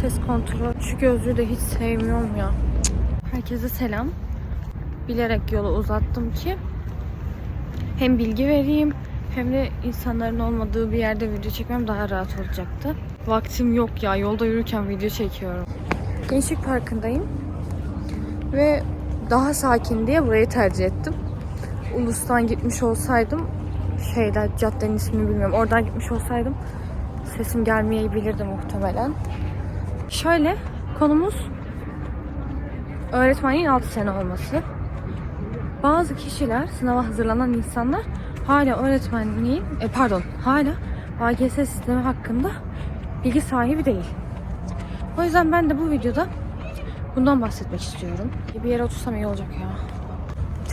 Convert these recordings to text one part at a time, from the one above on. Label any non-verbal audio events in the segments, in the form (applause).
ses kontrol. Şu gözlüğü de hiç sevmiyorum ya. Herkese selam. Bilerek yolu uzattım ki hem bilgi vereyim hem de insanların olmadığı bir yerde video çekmem daha rahat olacaktı. Vaktim yok ya. Yolda yürürken video çekiyorum. Gençlik Parkı'ndayım. Ve daha sakin diye burayı tercih ettim. Ulus'tan gitmiş olsaydım şeyden caddenin ismini bilmiyorum. Oradan gitmiş olsaydım sesim gelmeyebilirdi muhtemelen. Şöyle konumuz öğretmenliğin 6 sene olması. Bazı kişiler, sınava hazırlanan insanlar hala öğretmenliğin, e, pardon, hala AGS sistemi hakkında bilgi sahibi değil. O yüzden ben de bu videoda bundan bahsetmek istiyorum. Bir yere otursam iyi olacak ya.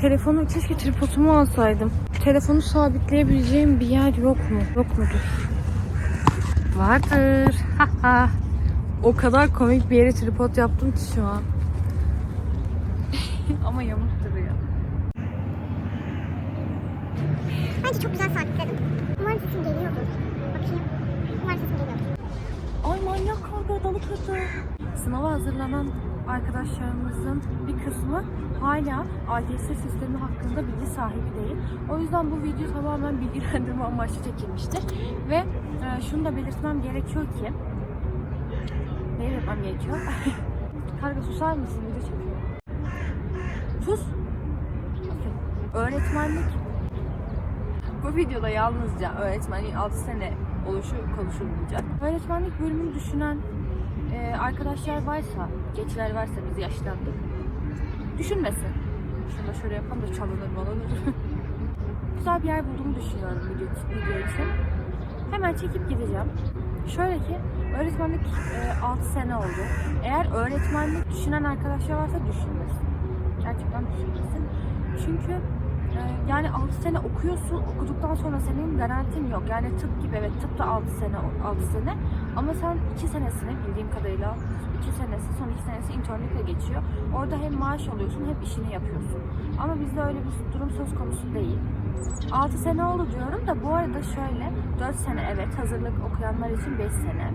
Telefonu keşke tripodumu alsaydım. Telefonu sabitleyebileceğim bir yer yok mu? Yok mudur? Vardır. (laughs) O kadar komik bir yere tripod yaptım ki şu an. (laughs) Ama yamuk duruyor. Bence çok güzel sabitledim. Umarım sesim geliyordur. Bakayım. Umarım sesim geliyordur. Ay manyak kavga dalı kötü. Sınava hazırlanan arkadaşlarımızın bir kısmı hala AGS sistemi hakkında bilgi sahibi değil. O yüzden bu video tamamen bilgilendirme amaçlı çekilmiştir. Ve e, şunu da belirtmem gerekiyor ki ne belirtmem gerekiyor? (laughs) Karga susar mısın? Video çekiyor. Sus. Öğretmenlik bu videoda yalnızca öğretmenliğin 6 sene oluşu konuşulmayacak. Öğretmenlik bölümünü düşünen e, arkadaşlar varsa, geçiler varsa biz yaşlandık. Düşünmesin. Şunu da şöyle yapalım da çalınır malınır. (laughs) Güzel bir yer bulduğumu düşünüyorum video, video için. Hemen çekip gideceğim. Şöyle ki öğretmenlik e, 6 sene oldu. Eğer öğretmenlik düşünen arkadaşlar varsa düşünmesin. Gerçekten düşünmesin. Çünkü e, yani 6 sene okuyorsun, okuduktan sonra senin garantin yok. Yani tıp gibi evet tıp da 6 sene 6 sene ama sen 2 senesini bildiğim kadarıyla 2 senesi son 2 senesi internlikle geçiyor. Orada hem maaş alıyorsun hem işini yapıyorsun. Ama bizde öyle bir durum söz konusu değil. 6 sene oldu diyorum da bu arada şöyle 4 sene evet hazırlık okuyanlar için 5 sene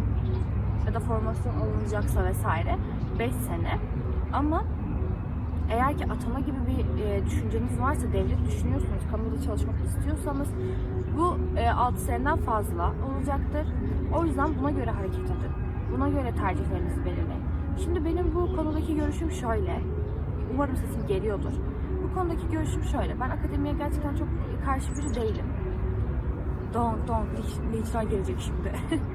ya da formasyon alınacaksa vesaire 5 sene ama eğer ki atama gibi bir e, düşünceniz varsa, devlet düşünüyorsunuz, kamuda çalışmak istiyorsanız bu e, 6 seneden fazla olacaktır. O yüzden buna göre hareket edin. Buna göre tercihlerinizi belirleyin. Şimdi benim bu konudaki görüşüm şöyle. Umarım sesim geliyordur. Bu konudaki görüşüm şöyle. Ben akademiye gerçekten çok karşı biri değilim. Don, don, linçler gelecek şimdi. (laughs)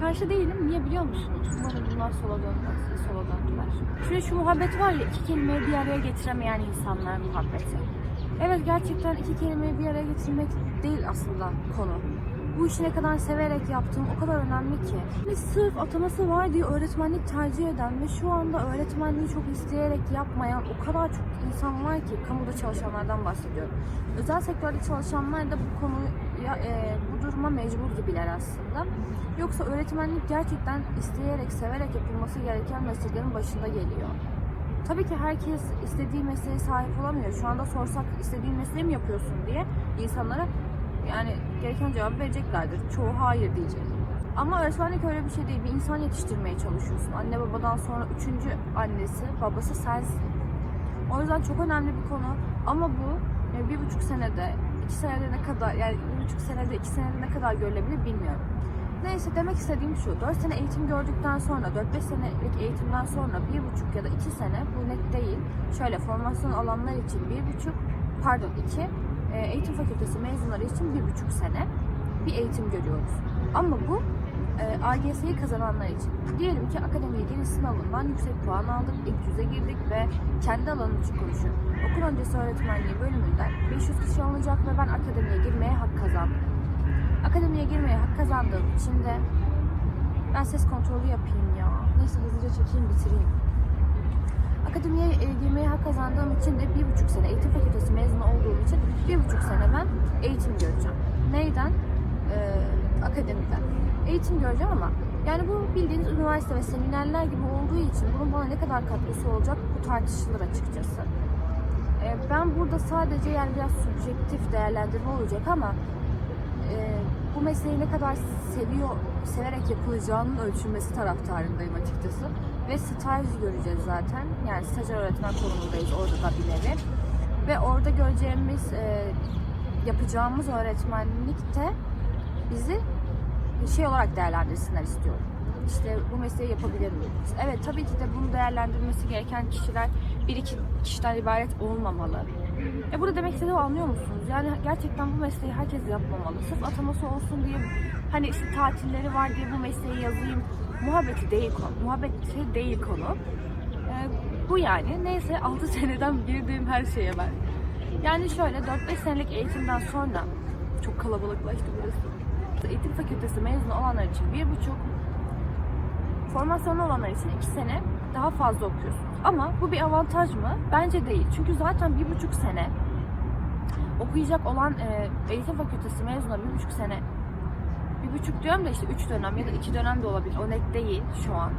Karşı değilim. Niye biliyor musunuz? Umarım bunlar sola dönmez. Sola döndüler. Şöyle şu muhabbet var ya iki kelimeyi bir araya getiremeyen insanlar muhabbeti. Evet gerçekten iki kelimeyi bir araya getirmek değil aslında konu. Bu işi ne kadar severek yaptığım o kadar önemli ki. Hani sırf ataması var diye öğretmenlik tercih eden ve şu anda öğretmenliği çok isteyerek yapmayan o kadar çok insan var ki kamuda çalışanlardan bahsediyorum. Özel sektörde çalışanlar da bu konuya, e, bu duruma mecbur gibiler aslında. Yoksa öğretmenlik gerçekten isteyerek, severek yapılması gereken mesleklerin başında geliyor. Tabii ki herkes istediği mesleğe sahip olamıyor. Şu anda sorsak istediğin mesleği mi yapıyorsun diye insanlara yani gereken cevabı vereceklerdir. Çoğu hayır diyecek. Ama öğretmenlik öyle bir şey değil. Bir insan yetiştirmeye çalışıyorsun. Anne babadan sonra üçüncü annesi, babası sensin. O yüzden çok önemli bir konu. Ama bu e, bir buçuk senede, iki senede ne kadar, yani bir buçuk senede, iki senede ne kadar görülebilir bilmiyorum. Neyse demek istediğim şu, 4 sene eğitim gördükten sonra, 4-5 senelik eğitimden sonra bir buçuk ya da iki sene, bu net değil. Şöyle formasyon alanlar için bir buçuk, pardon iki, e, eğitim fakültesi mezunları için bir buçuk sene bir eğitim görüyoruz. Ama bu e, AGS'yi kazananlar için. Diyelim ki akademiye giriş sınavından yüksek puan aldık, ilk yüze girdik ve kendi alanım için konuşuyorum. Okul öncesi öğretmenliği bölümünden 500 kişi alınacak ve ben akademiye girmeye hak kazandım. Akademiye girmeye hak kazandığım için de ben ses kontrolü yapayım ya. Neyse hızlıca çekeyim bitireyim. Akademiye e, girmeye hak kazandığım için de bir buçuk sene eğitim fakültesi mezunu olduğum için bir buçuk sene ben eğitim göreceğim. Neyden? Ee, akademiden. Eğitim göreceğim ama yani bu bildiğiniz üniversite ve seminerler gibi olduğu için bunun bana ne kadar katkısı olacak bu tartışılır açıkçası. Ee, ben burada sadece yani biraz subjektif değerlendirme olacak ama e, bu mesleği ne kadar seviyor, severek yapılacağının ölçülmesi taraftarındayım açıkçası. Ve staj göreceğiz zaten. Yani stajyer öğretmen konumundayız orada da bir nevi. Ve orada göreceğimiz, e, yapacağımız öğretmenlikte bizi şey olarak değerlendirsinler istiyorum. İşte bu mesleği yapabilir miyiz? Evet tabii ki de bunu değerlendirmesi gereken kişiler bir iki kişiden ibaret olmamalı. E burada demek istediğimi anlıyor musunuz? Yani gerçekten bu mesleği herkes yapmamalı. Sırf ataması olsun diye hani işte tatilleri var diye bu mesleği yazayım. Muhabbeti değil konu. Muhabbeti değil konu. E, bu yani. Neyse 6 (laughs) seneden girdiğim her şeye ben. Yani şöyle 4-5 senelik eğitimden sonra çok kalabalıklaştı burası. Eğitim fakültesi mezunu olanlar için bir buçuk, formasyonlu olanlar için iki sene daha fazla okuyorsunuz. Ama bu bir avantaj mı? Bence değil. Çünkü zaten bir buçuk sene okuyacak olan e, eğitim fakültesi mezunu bir buçuk sene bir buçuk diyorum da işte üç dönem ya da iki dönem de olabilir. O net değil şu an.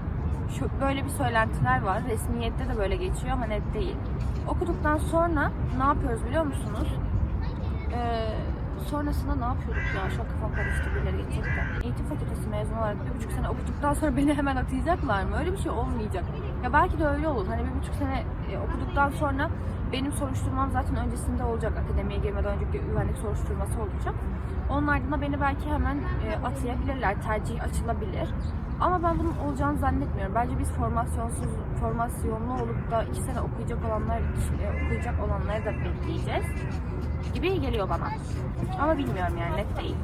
Şu, böyle bir söylentiler var. Resmiyette de böyle geçiyor ama net değil. Okuduktan sonra ne yapıyoruz biliyor musunuz? Ee, sonrasında ne yapıyorduk ya? Şu an kafam karıştı birileri geçecekten. Eğitim fakültesi mezunu olarak bir buçuk sene okuduktan sonra beni hemen atayacaklar mı? Öyle bir şey olmayacak. Ya belki de öyle olur. Hani bir buçuk sene e, okuduktan sonra benim soruşturmam zaten öncesinde olacak. Akademiye girmeden önceki güvenlik soruşturması olacak. Onun ardına beni belki hemen e, atayabilirler. Tercih açılabilir. Ama ben bunun olacağını zannetmiyorum. Bence biz formasyonsuz, formasyonlu olup da iki sene okuyacak olanlar, e, okuyacak olanları da bekleyeceğiz gibi geliyor bana. Ama bilmiyorum yani net değil.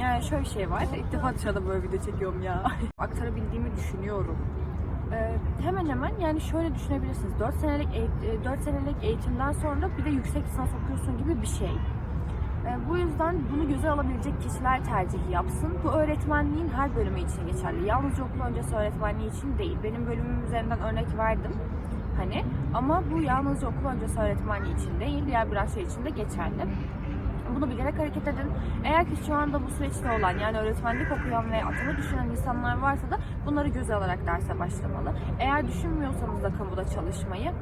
Yani şöyle bir şey var. İlk defa dışarıda böyle video çekiyorum ya. (laughs) Aktarabildiğimi düşünüyorum. Ee, hemen hemen yani şöyle düşünebilirsiniz. 4 senelik eğit- 4 senelik eğitimden sonra bir de yüksek lisans okuyorsun gibi bir şey. Ee, bu yüzden bunu göze alabilecek kişiler tercih yapsın. Bu öğretmenliğin her bölümü için geçerli. Yalnızca okul öncesi öğretmenliği için değil. Benim bölümüm üzerinden örnek verdim. Hani ama bu yalnızca okul öncesi öğretmenliği için değil, diğer branşlar için de geçerli. Bunu bilerek hareket edin. Eğer ki şu anda bu süreçte olan yani öğretmenlik okuyan ve atama düşünen insanlar varsa da bunları göze alarak derse başlamalı. Eğer düşünmüyorsanız da kamuda çalışmayı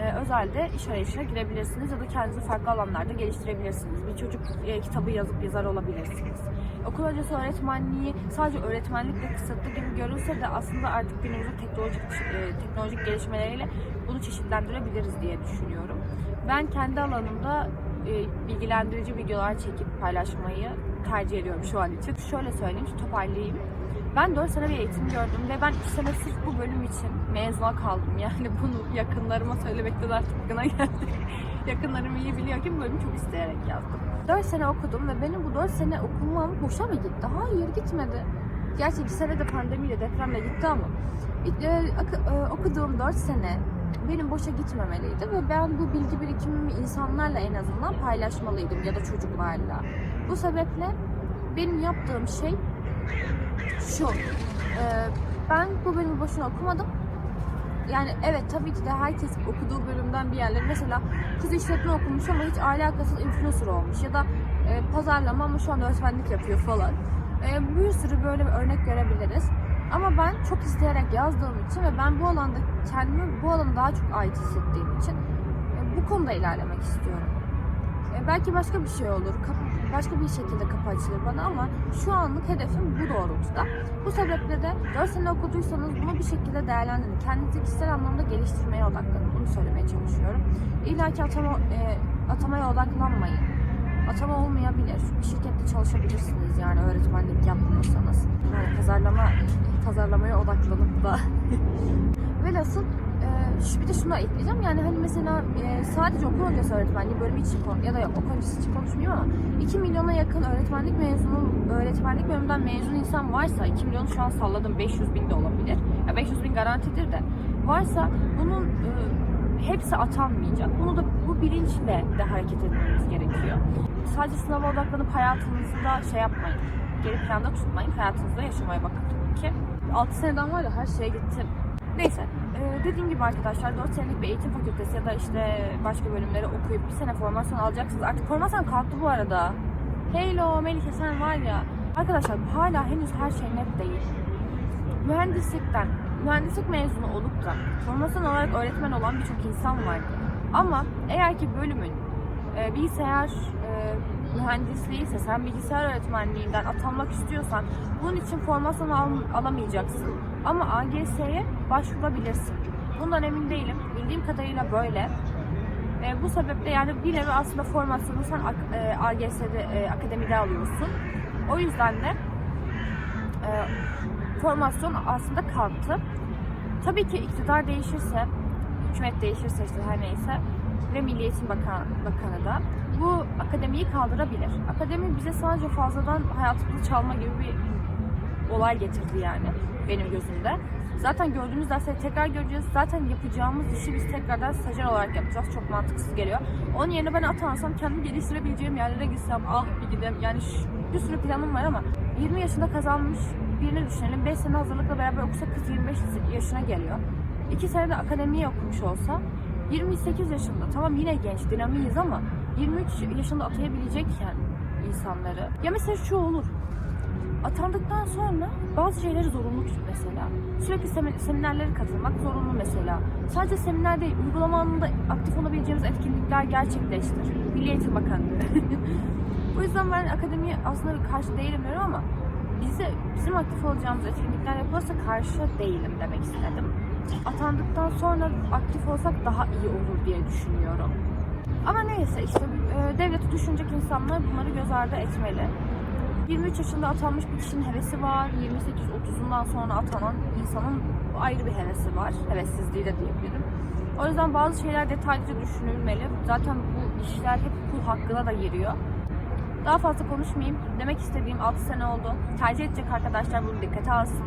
e, özelde iş arayışına girebilirsiniz ya da kendinizi farklı alanlarda geliştirebilirsiniz. Bir çocuk e, kitabı yazıp yazar olabilirsiniz. Okul öncesi öğretmenliği sadece öğretmenlikle kısıtlı gibi görülse de aslında artık günümüzün teknolojik e, teknolojik gelişmeleriyle bunu çeşitlendirebiliriz diye düşünüyorum. Ben kendi alanımda e, bilgilendirici videolar çekip paylaşmayı tercih ediyorum şu an için. Şöyle söyleyeyim, toparlayayım. Ben 4 sene bir eğitim gördüm ve ben 3 sene sırf bu bölüm için mezuna kaldım. Yani bunu yakınlarıma söylemekten artık bıkına geldi. (laughs) Yakınlarım iyi biliyor ki bu bölümü çok isteyerek yazdım. 4 sene okudum ve benim bu 4 sene okumam boşa mı gitti? Hayır gitmedi. Gerçi 2 sene de pandemiyle depremle gitti ama e, e, okuduğum 4 sene benim boşa gitmemeliydi ve ben bu bilgi birikimimi insanlarla en azından paylaşmalıydım ya da çocuklarla. Bu sebeple benim yaptığım şey şu. e, ben bu bölümü boşuna okumadım. Yani evet tabii ki de herkes okuduğu bölümden bir yerleri mesela kız işletme okumuş ama hiç alakasız influencer olmuş ya da e, pazarlama ama şu an öğretmenlik yapıyor falan. E, bir sürü böyle bir örnek görebiliriz. Ama ben çok isteyerek yazdığım için ve ben bu alanda kendimi bu alana daha çok ait hissettiğim için e, bu konuda ilerlemek istiyorum. E, belki başka bir şey olur, kapı, başka bir şekilde kapı açılır bana ama şu anlık hedefim bu doğrultuda. Bu sebeple de 4 sene okuduysanız bunu bir şekilde değerlendirin. Kendinizi kişisel anlamda geliştirmeye odaklanın. Bunu söylemeye çalışıyorum. İlla ki atama, e, atamaya odaklanmayın. Atama olmayabilir. Bir şirkette çalışabilirsiniz yani öğretmenlik yapmıyorsanız. Yani pazarlama, pazarlamaya odaklanıp da. (laughs) Velhasıl bir de şunu ekleyeceğim. Yani hani mesela e, sadece okul öncesi öğretmenliği bölümü için ya da yok okul öncesi için konuşmayayım ama 2 milyona yakın öğretmenlik mezunu, öğretmenlik bölümünden mezun insan varsa 2 milyonu şu an salladım 500 bin de olabilir. Ya 500 bin garantidir de. Varsa bunun e, hepsi atanmayacak. Bunu da bu bilinçle de hareket etmemiz gerekiyor. Sadece sınava odaklanıp hayatınızda şey yapmayın. Geri planda tutmayın. Hayatınızda yaşamaya bakın tabii ki. 6 seneden var ya her şeye gittim. Neyse e, dediğim gibi arkadaşlar 4 senelik bir eğitim fakültesi ya da işte başka bölümleri okuyup bir sene formasyon alacaksınız. Artık formasyon kalktı bu arada. Hello Melike sen var ya. Arkadaşlar hala henüz her şey net değil. Mühendislikten, mühendislik mezunu olup da formasyon olarak öğretmen olan birçok insan var. Ama eğer ki bölümün e, bilgisayar e, mühendisliği ise sen bilgisayar öğretmenliğinden atanmak istiyorsan bunun için formasyon al- alamayacaksın. Ama AGS'ye başvurabilirsin. Bundan emin değilim. Bildiğim kadarıyla böyle. E, bu sebeple yani bir nevi aslında formasyonu sen e, AGS'de, e, akademide alıyorsun. O yüzden de e, formasyon aslında kalktı. Tabii ki iktidar değişirse, hükümet değişirse işte her neyse ve Milli Bakan, Bakanı da bu akademiyi kaldırabilir. Akademi bize sadece fazladan hayatımızı çalma gibi bir olay getirdi yani benim gözümde. Zaten gördüğümüz dersleri tekrar göreceğiz. Zaten yapacağımız işi biz tekrardan stajyer olarak yapacağız. Çok mantıksız geliyor. Onun yerine ben atansam kendimi geliştirebileceğim yerlere gitsem ah bir gidem. Yani bir sürü planım var ama 20 yaşında kazanmış birini düşünelim. 5 sene hazırlıkla beraber okusa kız 25 yaşına geliyor. 2 sene de akademiye okumuş olsa 28 yaşında tamam yine genç dinamiyiz ama 23 yaşında atayabilecekken insanları. Ya mesela şu olur. Atandıktan sonra bazı şeyleri zorunlu tut mesela. Sürekli semi- seminerlere katılmak zorunlu mesela. Sadece seminer değil, uygulama alanında aktif olabileceğimiz etkinlikler gerçekleştir. Milli Eğitim Bakanlığı. (laughs) Bu yüzden ben akademiye aslında karşı değilim diyorum ama bize, bizim aktif olacağımız etkinlikler yapılırsa karşı değilim demek istedim. Atandıktan sonra aktif olsak daha iyi olur diye düşünüyorum. Ama neyse işte e, devleti düşünecek insanlar bunları göz ardı etmeli. 23 yaşında atanmış bir kişinin hevesi var. 28-30'undan sonra atanan insanın ayrı bir hevesi var. Hevessizliği de diyebilirim. O yüzden bazı şeyler detaylıca düşünülmeli. Zaten bu işler hep kul hakkına da giriyor. Daha fazla konuşmayayım. Demek istediğim 6 sene oldu. Tercih edecek arkadaşlar bunu dikkate alsın.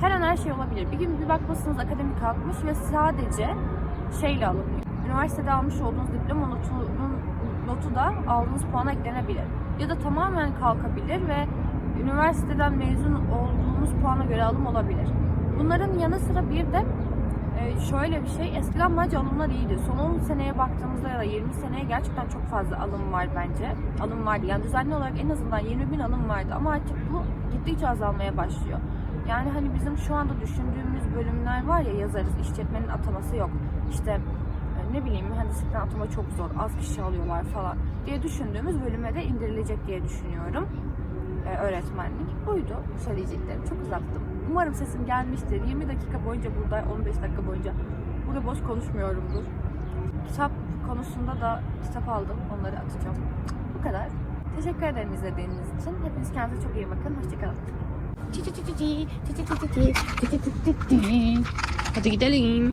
Her an her şey olabilir. Bir gün bir bakmışsınız akademi kalkmış ve sadece şeyle alınıyor. Üniversitede almış olduğunuz diploma notunun notu da aldığınız puana eklenebilir. Ya da tamamen kalkabilir ve üniversiteden mezun olduğunuz puana göre alım olabilir. Bunların yanı sıra bir de e, şöyle bir şey, eskiden bence alımlar iyiydi. Son 10 seneye baktığımızda ya da 20 seneye gerçekten çok fazla alım var bence. Alım vardı. Yani düzenli olarak en azından 20 bin alım vardı. Ama artık bu gittikçe azalmaya başlıyor. Yani hani bizim şu anda düşündüğümüz bölümler var ya yazarız, işletmenin ataması yok. İşte ne bileyim mühendislikten atama çok zor, az kişi alıyorlar falan diye düşündüğümüz bölüme de indirilecek diye düşünüyorum. E, öğretmenlik. Buydu söyleyeceklerim. Çok uzattım. Umarım sesim gelmiştir. 20 dakika boyunca burada, 15 dakika boyunca burada boş konuşmuyorumdur. Kitap konusunda da kitap aldım. Onları atacağım. Bu kadar. Teşekkür ederim izlediğiniz için. Hepiniz kendinize çok iyi bakın. Hoşçakalın. Hadi gidelim.